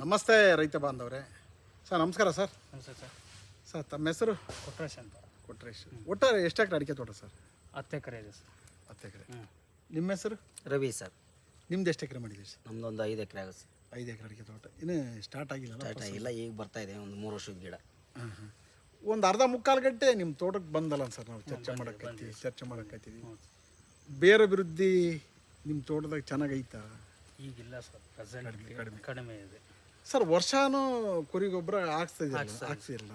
ನಮಸ್ತೆ ರೈತ ಬಾಂಧವ್ರೆ. ಸರ್ ನಮಸ್ಕಾರ ಸರ್. ನಮಸ್ತೆ ಸರ್. ಸರ್ ತಮ್ಮ ಹೆಸರು? ಕೊಟ್ರೇಶ್ ಅಂತ. ಕೊಟ್ರೇಶ್. ಒಟ್ಟಾರೆ ಎಷ್ಟು ಎಕರೆ ಅಡಿಕೆ ತೋಟ ಸರ್? ಹತ್ತು ಎಕರೆ ಇದೆ ಸರ್. ಹತ್ತು ಎಕರೆ. ಹ್ಞೂ ನಿಮ್ಮ ಹೆಸರು? ರವಿ ಸರ್. ನಿಮ್ದು ಎಷ್ಟು ಎಕರೆ ಮಾಡಿದ್ದೀರಿ ಸರ್? ನಮ್ದೊಂದು ಐದು ಎಕರೆ ಆಗುತ್ತೆ ಸರ್. ಐದು ಎಕರೆ ಅಡಿಕೆ ತೋಟ. ಇನ್ನೂ ಸ್ಟಾರ್ಟ್ ಆಗಿಲ್ಲ ಸ್ಟಾರ್ಟ್ ಆಗಿಲ್ಲ ಈಗ ಬರ್ತಾ ಇದೆ ಒಂದು ಮೂರು ವರ್ಷದ ಗಿಡ. ಹಾಂ ಹಾಂ ಒಂದು ಅರ್ಧ ಮುಕ್ಕಾಲು ಗಂಟೆ ನಿಮ್ಮ ತೋಟಕ್ಕೆ ಬಂದಲ್ಲ ಸರ್ ನಾವು ಚರ್ಚೆ ಮಾಡೋಕ್ಕೈತಿ ಚರ್ಚೆ ಮಾಡೋಕ್ಕೈತೀವಿ ಬೇರೆ ಅಭಿವೃದ್ಧಿ ನಿಮ್ಮ ತೋಟದಾಗ ಚೆನ್ನಾಗೈತಾ? ಈಗಿಲ್ಲ ಸರ್ ಪ್ರೆಸೆಂಟ್ ಕಡಿಮೆ ಇದೆ. ಸರ್ ವರ್ಷಾನು ಕುರಿ ಗೊಬ್ಬರ ಹಾಕ್ಸಿರಲ್ಲ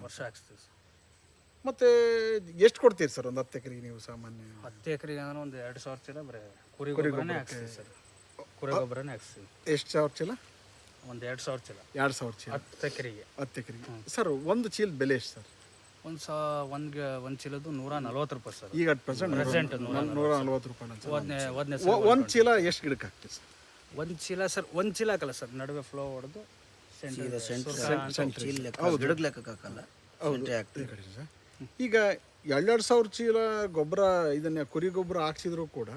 ವರ್ಷ ಹಾಕ್ಸ್ತೀವಿ ಸರ್. ಮತ್ತೆ ಎಷ್ಟು ಕೊಡ್ತೀರಿ ಸರ್ ಒಂದು ಹತ್ತು ಎಕರೆಗೆ ನೀವು ಸಾಮಾನ್ಯ? ಹತ್ತು ಎಕರೆಗೆ ಅಂದ್ರೆ ಒಂದು ಎರಡು ಸಾವಿರ ಚೀಲ ಬರೀ ಕುರಿ ಗೊಬ್ಬರನೇ ಹಾಕ್ಸ್ತೀವಿ ಸರ್. ಕುರಿ ಗೊಬ್ಬರನೇ ಹಾಕ್ಸ್ತೀವಿ. ಎಷ್ಟು ಸಾವಿರ ಚೀಲ? ಒಂದು ಎರಡು ಸಾವಿರ ಚೀಲ. ಎರಡು ಸಾವಿರ ಚೀಲ. ಹತ್ತು ಎಕರೆಗೆ. ಹತ್ತು ಎಕರೆಗೆ. ಸರ್ ಒಂದು ಚೀಲ ಬೆಲೆ ಎಷ್ಟು ಸರ್? ಒಂದು ಸಾ ಒಂದು ಒಂದು ಚೀಲದ್ದು ನೂರ ನಲ್ವತ್ತು ರೂಪಾಯಿ ಸರ್. ಈಗ ಅಟ್ ಪ್ರೆಸೆಂಟ್ ಪ್ರೆಸೆಂಟ್ ನೂರ ನಲ್ವತ್ತು ರೂಪಾಯಿ ಒಂದು ಚೀಲ ಎಷ್ಟು ಗಿಡಕ್ಕೆ ಹಾಕ್ತೀವಿ ಸರ್? ಒಂದು ಚೀಲ ಸರ್ ಒಂದು ಚೀಲ ಹಾಕಲ್ಲ ಸರ್ ನಡುವೆ ಫ್ಲೋ ಹೊಡೆದು. ಸೀದಾ ಸೆಂಟ್ರ್ ಸೆಂಟ್ರಿ ಹಾಕ್ತೀವಿ ಈಗ ಎರಡೆರಡು ಸಾವಿರ ಚೀಲ ಗೊಬ್ಬರ ಇದನ್ನ ಕುರಿ ಗೊಬ್ಬರ ಹಾಕ್ಸಿದ್ರು ಕೂಡ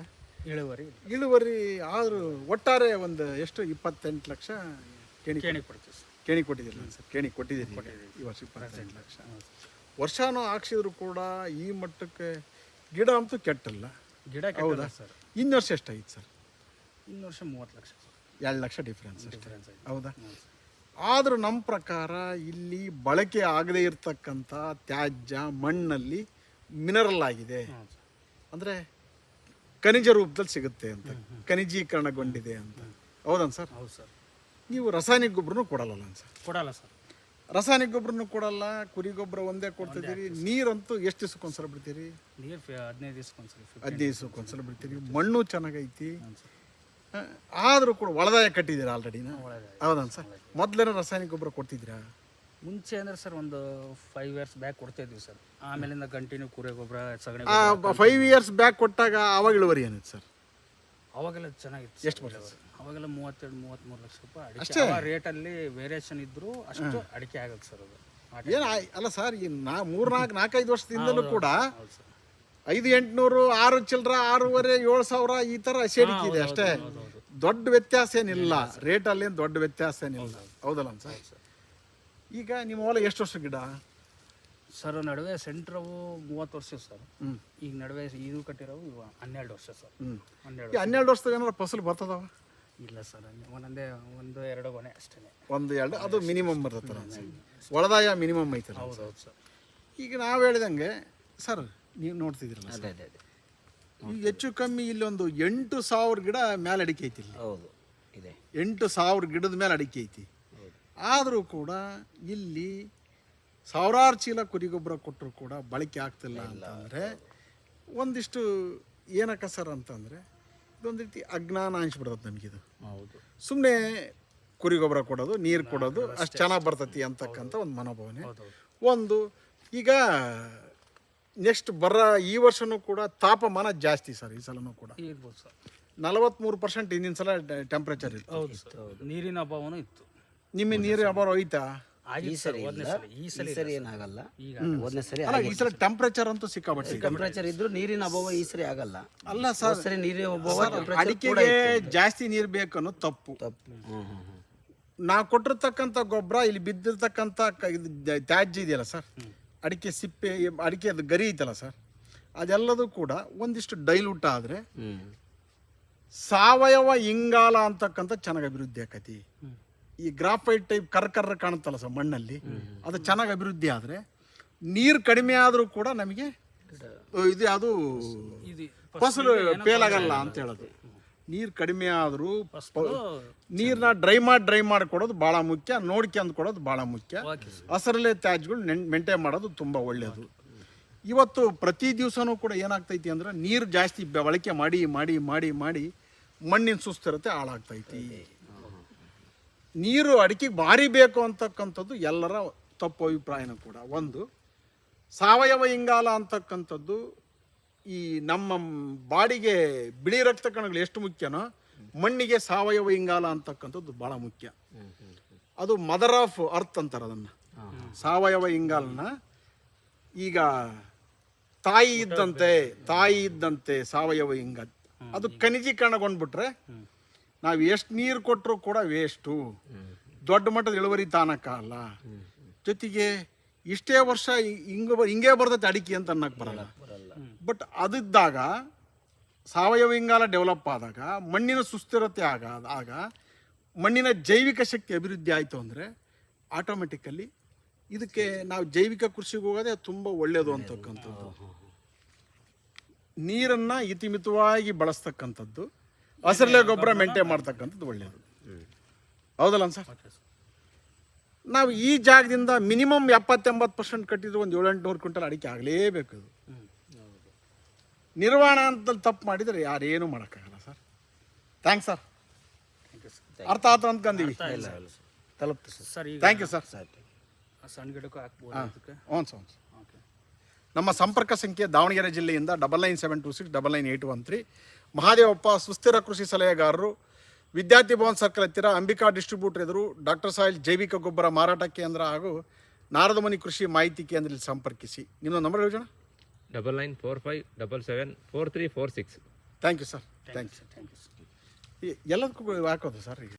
ಇಳುವರಿ ಇಳುವರಿ ಆದರೂ ಒಟ್ಟಾರೆ ಒಂದು ಎಷ್ಟು? ಇಪ್ಪತ್ತೆಂಟು ಲಕ್ಷ ಕೇಣಿ ಕೇಣಿ ಕೊಡ್ತೀವಿ ಸರ್. ಕೇಣಿ ಕೊಟ್ಟಿದ್ದೀರಲ್ಲ ಸರ್. ಕೇಣಿ ಕೊಟ್ಟಿದ್ದೀರಿ. ಈ ವರ್ಷ ಇಪ್ಪತ್ತೆಂಟು ಲಕ್ಷ. ವರ್ಷಾನು ಹಾಕ್ಸಿದ್ರು ಕೂಡ ಈ ಮಟ್ಟಕ್ಕೆ ಗಿಡ ಅಂತೂ ಕೆಟ್ಟಲ್ಲ. ಗಿಡ ಹೌದಾ? ಸರ್. ಇನ್ನು ವರ್ಷ ಎಷ್ಟಾಗಿತ್ತು ಸರ್? ಇನ್ನು ವರ್ಷ ಮೂವತ್ತು ಲಕ್ಷ ಎರಡು ಲಕ್ಷ ಡಿಫ್ರೆನ್ಸ್ ಅಷ್ಟೇ. ಡಿಫ್ರೆನ್ಸ್ ಹೌದಾ? ಆದರೂ ನಮ್ಮ ಪ್ರಕಾರ ಇಲ್ಲಿ ಬಳಕೆ ಆಗದೇ ಇರತಕ್ಕಂಥ ತ್ಯಾಜ್ಯ ಮಣ್ಣಲ್ಲಿ ಮಿನರಲ್ ಆಗಿದೆ. ಅಂದರೆ ಖನಿಜ ರೂಪದಲ್ಲಿ ಸಿಗುತ್ತೆ ಅಂತ ಖನಿಜೀಕರಣಗೊಂಡಿದೆ ಅಂತ. ಹೌದನ್ ಸರ್? ಹೌದು ಸರ್. ನೀವು ರಾಸಾಯನಿಕ ಗೊಬ್ಬರನೂ ಕೊಡಲ್ಲ ಸರ್? ಕೊಡಲ್ಲ ಸರ್. ರಾಸಾಯನಿಕ ಗೊಬ್ಬರನೂ ಕೊಡಲ್ಲ ಕುರಿ ಗೊಬ್ಬರ ಒಂದೇ ಕೊಡ್ತಿದ್ದೀರಿ. ನೀರಂತೂ ಎಷ್ಟು ದಿವಸಕ್ಕೊಂದ್ಸಲ ಬಿಡ್ತೀರಿ? ನೀರು ಹದಿನೈದು ದಿವ್ಸಕ್ಕೊಂದ್ಸಲ ಹದಿನೈದು ದಿವಸಕ್ಕೊಂದ್ಸಲ ಬಿಡ್ತೀರಿ. ಮಣ್ಣು ಚೆನ್ನಾಗೈತಿ. ಆದರೂ ಕೂಡ ಒಳದಾಯ ಕಟ್ಟಿದ್ದೀರಾ ಆಲ್ರೆಡಿ ಹೌದಾ ಹೌದನ್ ಸರ್ ಮೊದಲೇನೋ ರಾಸಾಯನಿಕ ಗೊಬ್ಬರ ಕೊಡ್ತಿದ್ದೀರಾ? ಮುಂಚೆ ಅಂದ್ರೆ ಸರ್ ಒಂದು ಫೈವ್ ಇಯರ್ಸ್ ಬ್ಯಾಕ್ ಕೊಡ್ತಾ ಇದ್ವಿ ಸರ್ ಆಮೇಲಿಂದ ಕಂಟಿನ್ಯೂ ಕುರಿ ಗೊಬ್ಬರ ಸಗಣಿ ಫೈವ್ ಇಯರ್ಸ್ ಬ್ಯಾಕ್ ಕೊಟ್ಟಾಗ ಆವಾಗ ಇಳುವರಿ ಏನಿತ್ತು ಸರ್ ಅವಾಗೆಲ್ಲ ಚೆನ್ನಾಗಿತ್ತು ಎಷ್ಟು ಬರ್ತದೆ ಅವಾಗೆಲ್ಲ ಮೂವತ್ತೆರಡು ಮೂವತ್ತ್ಮೂರು ಲಕ್ಷ ರೂಪಾಯಿ ಅಡಿಕೆ. ಆ ರೇಟಲ್ಲಿ ವೇರಿಯೇಷನ್ ಇದ್ದರೂ ಅಷ್ಟು ಅಡಿಕೆ ಆಗುತ್ತೆ ಸರ್ ಅದು. ಏನು ಅಲ್ಲ ಸರ್ ಈ ನಾ ಮೂರ್ನಾಲ್ಕು ನಾಲ್ಕೈದು ವರ್ಷದಿಂದಲೂ ಕೂಡ ಐದು ಎಂಟುನೂರು ಆರು ಚಿಲ್ಲರ ಆರೂವರೆ ಏಳು ಸಾವಿರ ಈ ಥರ ಸೇರಿಕೆ ಇದೆ ಅಷ್ಟೇ. ದೊಡ್ಡ ವ್ಯತ್ಯಾಸ ಏನಿಲ್ಲ. ರೇಟಲ್ಲಿ ಏನು ದೊಡ್ಡ ವ್ಯತ್ಯಾಸ ಏನಿಲ್ಲ. ಹೌದಲ್ಲ ಸರ್? ಈಗ ನಿಮ್ಮ ಹೊಲ ಎಷ್ಟು ವರ್ಷ ಗಿಡ? ಸರ್ ನಡುವೆ ಸೆಂಟ್ರವು ಮೂವತ್ತು ವರ್ಷ ಸರ್. ಈಗ ನಡುವೆ ಇದು ಕಟ್ಟಿರೋವು ಇವ ಹನ್ನೆರಡು ವರ್ಷ ಸರ್. ಹ್ಞೂ ಹನ್ನೆರಡು ಈ ಹನ್ನೆರಡು ವರ್ಷದಾಗ ಏನಾರ ಫಸಲು ಬರ್ತದವ ಇಲ್ಲ ಸರ್ ಒಂದೊಂದೇ ಒಂದು ಎರಡು ಗೊನೆ ಅಷ್ಟೇ ಒಂದು ಎರಡು ಅದು ಮಿನಿಮಮ್ ಬರ್ತದೆ ಒಳದಾಯ ಮಿನಿಮಮ್ ಐತಲ್ಲ ಹೌದು ಹೌದು ಸರ್. ಈಗ ನಾವು ಹೇಳಿದಂಗೆ ಸರ್ ನೀವು ನೋಡ್ತಿದ್ದೀರಲ್ಲ ಅದೇ ಅದೇ ಅದೇ. ಈಗ ಹೆಚ್ಚು ಕಮ್ಮಿ ಇಲ್ಲೊಂದು ಎಂಟು ಸಾವಿರ ಗಿಡ ಮೇಲೆ ಅಡಿಕೆ ಐತಿ ಇಲ್ಲಿ. ಹೌದು ಇದೆ. ಎಂಟು ಸಾವಿರ ಗಿಡದ ಮೇಲೆ ಅಡಿಕೆ ಐತಿ. ಆದರೂ ಕೂಡ ಇಲ್ಲಿ ಸಾವಿರಾರು ಚೀಲ ಕುರಿ ಗೊಬ್ಬರ ಕೊಟ್ಟರು ಕೂಡ ಬಳಕೆ ಆಗ್ತಿಲ್ಲ ಅಂತಂದರೆ ಒಂದಿಷ್ಟು ಏನಕ್ಕ ಸರ್ ಅಂತಂದರೆ ಇದೊಂದು ರೀತಿ ಅಜ್ಞಾನ ಅನಿಸ್ಬಿಡ್ತದೆ ನಮಗಿದು ಹೌದು. ಸುಮ್ಮನೆ ಕುರಿ ಗೊಬ್ಬರ ಕೊಡೋದು ನೀರು ಕೊಡೋದು ಅಷ್ಟು ಚೆನ್ನಾಗಿ ಬರ್ತೈತಿ ಅಂತಕ್ಕಂಥ ಒಂದು ಮನೋಭಾವನೆ. ಒಂದು ಈಗ ನೆಕ್ಸ್ಟ್ ಬರ ಈ ವರ್ಷನೂ ಕೂಡ ತಾಪಮಾನ ಜಾಸ್ತಿ ಸರ್ ಈ ಸಲನೂ ಕೂಡ. ಇರ್ಬೋದು ಸರ್. ನಲವತ್ತ್ಮೂರು ಪರ್ಸೆಂಟ್ ಹಿಂದಿನ ಸಲ ಟೆಂಪ್ರೇಚರ್ ಇತ್ತು. ಹೌದು ಸರ್ ನೀರಿನ ಅಭಾವನೂ ಇತ್ತು. ನಿಮ್ಮ ನೀರಿನ ಅಭಾವ ಹೋಯ್ತಾ? ಈ ಆಗಿತ್ತು ಸರಿ ಸರ್ ಇಲ್ಲ. ಸಲ ಈ ಈ ಸಲ ಸರಿ ಏನಾಗಲ್ಲ. ಈಗ ಒಂದನೇ ಸರಿ ಅಲ್ಲ ಈ ಸಲ ಟೆಂಪ್ರೇಚರ್ ಅಂತೂ ಸಿಕ್ಕಾಬಟ್ಟೆ ಟೆಂಪರೇಚರ್ ಇದ್ರು ನೀರಿನ ಅಭಾವ ಈ ಸರಿ ಆಗಲ್ಲ. ಅಲ್ಲ ಸರ್ ಹೋದ್ ಸರಿ ನೀರಿನ ಅಭಾವ temperature ಕೂಡ ಅಡಿಕೆಗೆ ಜಾಸ್ತಿ ನೀರು ಬೇಕನ್ನೋ ತಪ್ಪು. ತಪ್ಪು. ನಾವು ಕೊಟ್ಟಿರ್ತಕ್ಕಂಥ ಗೊಬ್ಬರ ಇಲ್ಲಿ ಬಿದ್ದಿರ್ತಕ್ಕಂಥ ಕ- ಇದು ತ್ಯಾಜ್ಯ ಇದೆಯಲ್ಲ ಸರ್. ಅಡಿಕೆ ಸಿಪ್ಪೆ ಅಡಿಕೆ ಅದು ಗರಿ ಐತಲ್ಲ ಸರ್? ಅದೆಲ್ಲದೂ ಕೂಡ ಒಂದಿಷ್ಟು ಡೈಲ್ಯೂಟ್ ಆದರೆ ಸಾವಯವ ಇಂಗಾಲ ಅಂತಕ್ಕಂಥ ಚೆನ್ನಾಗಿ ಅಭಿವೃದ್ಧಿ ಆಕತಿ. ಈ ಗ್ರಾಫೈಟ್ ಟೈಪ್ ಕರ್ ಕರ್ರ ಕಾಣುತ್ತಲ್ಲ ಸರ್ ಮಣ್ಣಲ್ಲಿ? ಅದು ಚೆನ್ನಾಗಿ ಅಭಿವೃದ್ಧಿ ಆದರೆ ನೀರು ಕಡಿಮೆ ಆದರೂ ಕೂಡ ನಮಗೆ ಇದು ಅದು ಇದು ಫಸಲು ಫೇಲ್ ಆಗಲ್ಲ ಅಂತ ಹೇಳೋದು. ನೀರು ಕಡಿಮೆ ಆದರೂ ನೀರನ್ನ ಡ್ರೈ ಮಾಡಿ ಡ್ರೈ ಮಾಡಿ ಕೊಡೋದು ಭಾಳ ಮುಖ್ಯ. ನೋಡ್ಕೊಂಡು ಕೊಡೋದು ಭಾಳ ಮುಖ್ಯ. ಹಸರಲ್ಲೇ ಸರ್. ಹಸರಲೆ ಮೆಂಟೇನ್ ಮೇಂಟೈನ್ ಮಾಡೋದು ತುಂಬ ಒಳ್ಳೆಯದು ಇವತ್ತು ಪ್ರತಿ ದಿವಸನೂ ಕೂಡ ಏನಾಗ್ತೈತಿ ಅಂದ್ರೆ ನೀರು ಜಾಸ್ತಿ ಬಳಕೆ ಮಾಡಿ ಮಾಡಿ ಮಾಡಿ ಮಾಡಿ ಮಣ್ಣಿನ ಸುಸ್ಥಿರತೆ ಹಾಳಾಗ್ತೈತಿ. ನೀರು ಅಡಿಕೆಗೆ ಭಾರಿ ಬೇಕು ಅಂತಕ್ಕಂಥದ್ದು ಎಲ್ಲರ ತಪ್ಪು ಅಭಿಪ್ರಾಯನೂ ಕೂಡ. ಒಂದು ಸಾವಯವ ಇಂಗಾಲ ಅಂತಕ್ಕಂಥದ್ದು ಈ ನಮ್ಮ ಬಾಡಿಗೆ ಬಿಳಿ ರಕ್ತ ಕಣಗಳು ಎಷ್ಟು ಮುಖ್ಯನೋ, ಮಣ್ಣಿಗೆ ಸಾವಯವ ಇಂಗಾಲ ಅಂತಕ್ಕಂಥದ್ದು ಭಾಳ ಮುಖ್ಯ. ಅದು ಮದರ್ ಆಫ್ ಅರ್ತ್ ಅಂತಾರೆ ಅದನ್ನು. ಸಾವಯವ ಇಂಗಾಲನ ಈಗ ತಾಯಿ ಇದ್ದಂತೆ ತಾಯಿ ಇದ್ದಂತೆ ಸಾವಯವ ಇಂಗಾಲ. ಅದು ಖನಿಜೀಕರಣಗೊಂಡ್ಬಿಟ್ರೆ ನಾವು ಎಷ್ಟು ನೀರು ಕೊಟ್ಟರು ಕೂಡ ವೇಸ್ಟು ದೊಡ್ಡ ಮಟ್ಟದ ಇಳುವರಿ ತಾನಕ್ಕಲ್ಲ ಜೊತೆಗೆ ಇಷ್ಟೇ ವರ್ಷ ಹಿಂಗೆ ಹಿಂಗೇ ಬರ್ತೈತೆ ಅಡಿಕೆ ಅಂತ ಅನ್ನಕ್ಕೆ ಬರಲ್ಲ. ಬಟ್ ಅದಿದ್ದಾಗ ಸಾವಯವ ಇಂಗಾಲ ಡೆವಲಪ್ ಆದಾಗ, ಮಣ್ಣಿನ ಸುಸ್ಥಿರತೆ ಆಗ ಆಗ ಮಣ್ಣಿನ ಜೈವಿಕ ಶಕ್ತಿ ಅಭಿವೃದ್ಧಿ ಆಯಿತು ಅಂದರೆ ಆಟೋಮೆಟಿಕಲಿ ಇದಕ್ಕೆ ನಾವು ಜೈವಿಕ ಕೃಷಿಗೆ ಹೋಗೋದೆ ತುಂಬ ಒಳ್ಳೆಯದು ಅಂತಕ್ಕಂಥದ್ದು. ನೀರನ್ನು ಇತಿಮಿತವಾಗಿ ಬಳಸ್ತಕ್ಕಂಥದ್ದು, ಹಸಿರಲೆ ಗೊಬ್ಬರ ಮೇಂಟೈನ್ ಮಾಡ್ತಕ್ಕಂಥದ್ದು ಒಳ್ಳೆಯದು ಹೌದಲ್ಲ ಸರ್? ನಾವು ಈ ಜಾಗದಿಂದ ಮಿನಿಮಮ್ ಎಪ್ಪತ್ತೆಂಬತ್ತು ಪರ್ಸೆಂಟ್ ಕಟ್ಟಿದ್ರು ಒಂದು ಏಳೆಂಟುನೂರು ಕ್ವಿಂಟಲ್ ಅಡಿಕೆ ಆಗಲೇಬೇಕು ಅದು ನಿರ್ವಹಣಾ ಅಂತ ತಪ್ಪು ಮಾಡಿದರೆ ಯಾರೇನು ಮಾಡೋಕ್ಕಾಗಲ್ಲ ಸರ್. ಥ್ಯಾಂಕ್ಸ್ ಸರ್ ಅರ್ಥ ಆಯ್ತು ಅಂದ್ಕಂದೀವಿ ತಲುಪ್ತು ಸರ್. ಥ್ಯಾಂಕ್ ಯು ಸರ್ ಸಣ್ಣ ಗಿಡಕ್ಕೂ ಹಾಕ್ಬೋದು ಹ್ಞೂ ಸರ್ ಓಕೆ. ನಮ್ಮ ಸಂಪರ್ಕ ಸಂಖ್ಯೆ ದಾವಣಗೆರೆ ಜಿಲ್ಲೆಯಿಂದ double nine seven two six double nine eight one three Mahadevappa ಸುಸ್ಥಿರ ಕೃಷಿ ಸಲಹೆಗಾರರು ವಿದ್ಯಾರ್ಥಿ ಭವನ್ ಸರ್ಕಲ್ ಹತ್ತಿರ ಅಂಬಿಕಾ ಡಿಸ್ಟ್ರಿಬ್ಯೂಟರ್ ಎದುರು ಡಾಕ್ಟರ್ ಸಾಯಿಲ್ ಜೈವಿಕ ಗೊಬ್ಬರ ಮಾರಾಟ ಕೇಂದ್ರ ಹಾಗೂ ನಾರದಮನಿ ಕೃಷಿ ಮಾಹಿತಿ ಕೇಂದ್ರದಲ್ಲಿ ಸಂಪರ್ಕಿಸಿ. ನಿಮ್ಮ ನಂಬರ್ ಹೇಳಿ ಜನ? Double nine four five double seven four three four six. Thank you sir thank thank you sir you ಎಲ್ಲದಕ್ಕೂ ಹಾಕೋದು ಸರ್ ಈಗ.